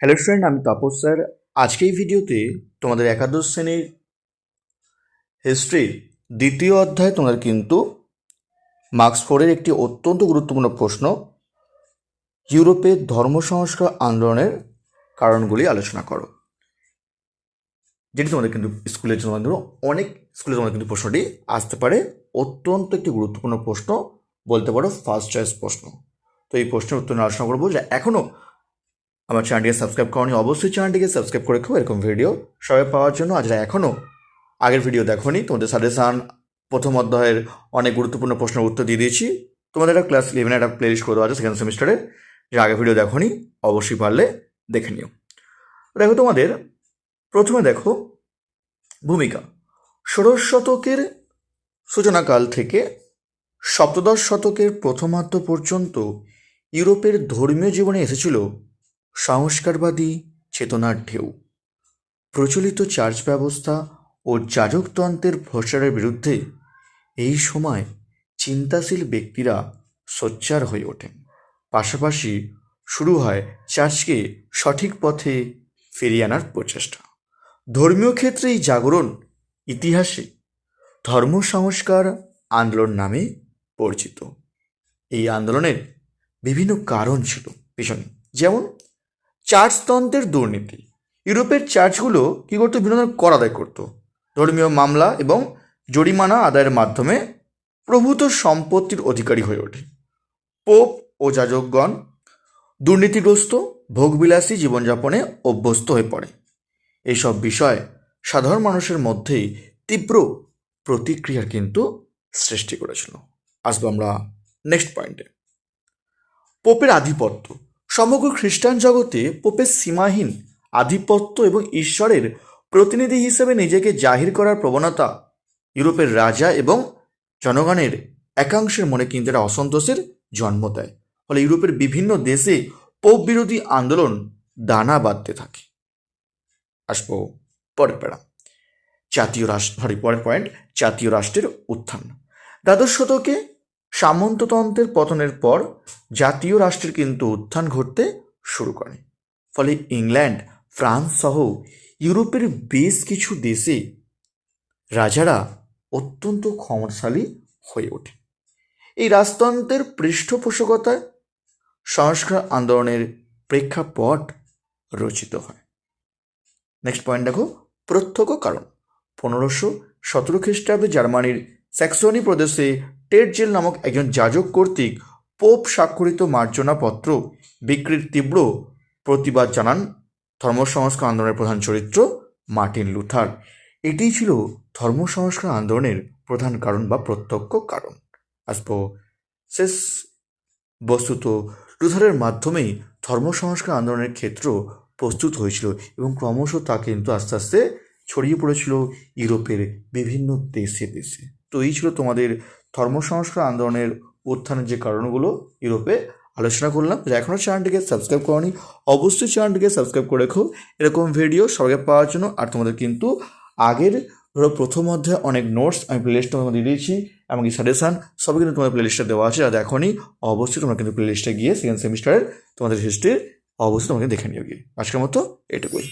Hello friend আমি Tapas sir. আজকে এই ভিডিওতে তোমাদের একাদশ শ্রেণির হিস্ট্রির দ্বিতীয় অধ্যায় তোমাদের কিন্তু মার্কস ফোরের একটি অত্যন্ত গুরুত্বপূর্ণ প্রশ্ন ইউরোপের ধর্ম সংস্কার আন্দোলনের কারণগুলি আলোচনা করো। যেটি তোমাদের কিন্তু স্কুলের জন্য অনেক স্কুলের তোমাদের কিন্তু প্রশ্নটি আসতে পারে। অত্যন্ত একটি গুরুত্বপূর্ণ প্রশ্ন, বলতে পারো ফার্স্ট চয়েস প্রশ্ন। তো এই প্রশ্নের উত্তর আলোচনা করব যে এখনও আমার চ্যানেলটিকে সাবস্ক্রাইব করনি, অবশ্যই চ্যানেলটিকে সাবস্ক্রাইব করে রাখো। এরকম ভিডিও সবাই পাওয়ার জন্য আজ এখনও আগের ভিডিও দেখোনি, তোমাদের সাজেশান প্রথম অধ্যায়ের অনেক গুরুত্বপূর্ণ প্রশ্নের উত্তর দিয়ে দিয়েছি। তোমাদের একটা ক্লাস ইলেভেনে একটা প্লে লিস্ট করে দেওয়া আছে সেকেন্ড সেমিস্টারে যে আগের ভিডিও দেখোনি, অবশ্যই পারলে দেখে নিও। দেখো তোমাদের, প্রথমে দেখো ভূমিকা। ষোড়শ শতকের সূচনাকাল থেকে সপ্তদশ শতকের প্রথমার্ধ পর্যন্ত ইউরোপের ধর্মীয় জীবনে এসেছিল সংস্কারবাদী চেতনার ঢেউ। প্রচলিত চার্চ ব্যবস্থা ও যাজকতন্ত্রের প্রসারের বিরুদ্ধে এই সময় চিন্তাশীল ব্যক্তিরা সোচ্চার হয়ে ওঠেন। পাশাপাশি শুরু হয় চার্চকে সঠিক পথে ফিরিয়ে আনার প্রচেষ্টা। ধর্মীয় ক্ষেত্রে এই জাগরণ ইতিহাসে ধর্ম সংস্কার আন্দোলন নামে পরিচিত। এই আন্দোলনের বিভিন্ন কারণ ছিল পিছনে। যেমন চার্চতন্ত্রের দুর্নীতি। ইউরোপের চার্চগুলো কী করতো? বিভিন্ন ধরনের কর আদায় করতো। ধর্মীয় মামলা এবং জরিমানা আদায়ের মাধ্যমে প্রভূত সম্পত্তির অধিকারী হয়ে ওঠে। পোপ ও যাজকগণ দুর্নীতিগ্রস্ত, ভোগবিলাসী জীবনযাপনে অভ্যস্ত হয়ে পড়ে। এইসব বিষয় সাধারণ মানুষের মধ্যেই তীব্র প্রতিক্রিয়ার কিন্তু সৃষ্টি করেছিল। আসব আমরা নেক্সট পয়েন্টে। পোপের আধিপত্য। সমগ্র খ্রিস্টান জগতে পোপের সীমাহীন আধিপত্য এবং ঈশ্বরের প্রতিনিধি হিসেবে নিজেকে জাহির করার প্রবণতা ইউরোপের রাজা এবং জনগণের একাংশের মনে কিন্তু এটা অসন্তোষের জন্ম দেয়। ফলে ইউরোপের বিভিন্ন দেশে পোপ বিরোধী আন্দোলন দানা বাঁধতে থাকে। আসব পরের প্যারা। জাতীয় রাষ্ট্র, সরি, পরের পয়েন্ট জাতীয় রাষ্ট্রের উত্থান। দ্বাদশ শতকে সামন্ততন্ত্রের পতনের পর জাতীয় রাষ্ট্রের কিন্তু উত্থান ঘটতে শুরু করে। ফলে ইংল্যান্ড, ফ্রান্স সহ ইউরোপের বেশ কিছু দেশে রাজারা অত্যন্ত ক্ষমতাশালী হয়ে ওঠে। এই রাজতন্ত্রের পৃষ্ঠপোষকতায় সংস্কার আন্দোলনের প্রেক্ষাপট রচিত হয়। নেক্সট পয়েন্ট দেখো, প্রত্যক্ষ কারণ। পনেরোশো সতেরো খ্রিস্টাব্দে জার্মানির স্যাক্সনি প্রদেশে টেটজেল নামক একজন যাজক কর্তৃক পোপ স্বাক্ষরিত মার্জনাপত্র বিক্রির তীব্র প্রতিবাদ জানান ধর্মসংস্কার আন্দোলনের প্রধান চরিত্র মার্টিন লুথার। এটিই ছিল ধর্ম সংস্কার আন্দোলনের প্রধান কারণ বা প্রত্যক্ষ কারণ। আসব শেষ বস্তুত লুথারের মাধ্যমেই ধর্ম সংস্কার আন্দোলনের ক্ষেত্র প্রস্তুত হয়েছিল এবং ক্রমশ তা কিন্তু আস্তে আস্তে ছড়িয়ে পড়েছিল ইউরোপের বিভিন্ন দেশে দেশে। তো এই ছিল তোমাদের ধর্ম সংস্কার আন্দোলনের উত্থানের যে কারণগুলো ইউরোপে আলোচনা করলাম, যারা এখনও চ্যানেলটিকে সাবস্ক্রাইব করনি, অবশ্যই চ্যানেলটিকে সাবস্ক্রাইব করে রেখো। এরকম ভিডিও সবাইকে পাওয়ার জন্য। আর তোমাদের কিন্তু আগের ধরো প্রথম অধ্যায়ে অনেক নোটস আমি প্লেলিস্টে তোমাকে দিয়ে দিয়েছি, এমনকি সাজেশান সবই কিন্তু তোমাদের প্লেলিস্টে দেওয়া আছে, যারা এখনই অবশ্যই তোমরা কিন্তু প্লেলিস্টে গিয়ে সেকেন্ড সেমিস্টারের তোমাদের হিস্ট্রির অবশ্যই তোমাকে দেখে নিও গিয়ে। আজকের মতো এটুকুই।